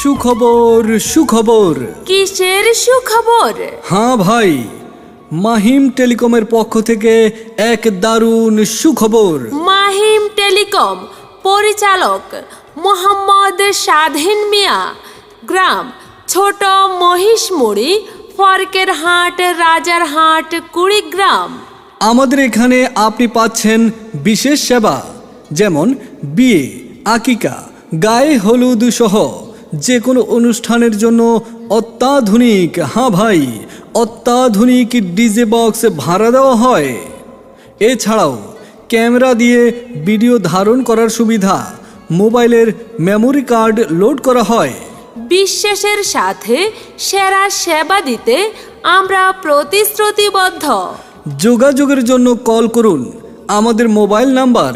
সুখবর সুখবর। কিসের সুখবর? হ্যাঁ ভাই মাহিম টেলিকমের পক্ষ থেকে এক দারুণ সুখবর। মাহিম টেলিকম পরিচালক মোহাম্মদ স্বাধীন মিয়া গ্রাম ছোট মহিষমুড়ি ফরকের হাট রাজার হাট কুড়িগ্রাম। আমাদের এখানে আপনি পাচ্ছেন বিশেষ সেবা যেমন বিয়ে আকিকা গায়ে হলুদ সহ। যে কোনো অনুষ্ঠানের জন্য অত্যাধুনিক হ্যাঁ ভাই অত্যাধুনিক ডিজে বক্স ভাড়া দেওয়া হয়। এছাড়াও ক্যামেরা দিয়ে ভিডিও ধারণ করার সুবিধা মোবাইলের মেমোরি কার্ড লোড করা হয়। বিশ্বাসের সাথে সেরা সেবা দিতে আমরা প্রতিশ্রুতিবদ্ধ। যোগাযোগের জন্য কল করুন। আমাদের মোবাইল নাম্বার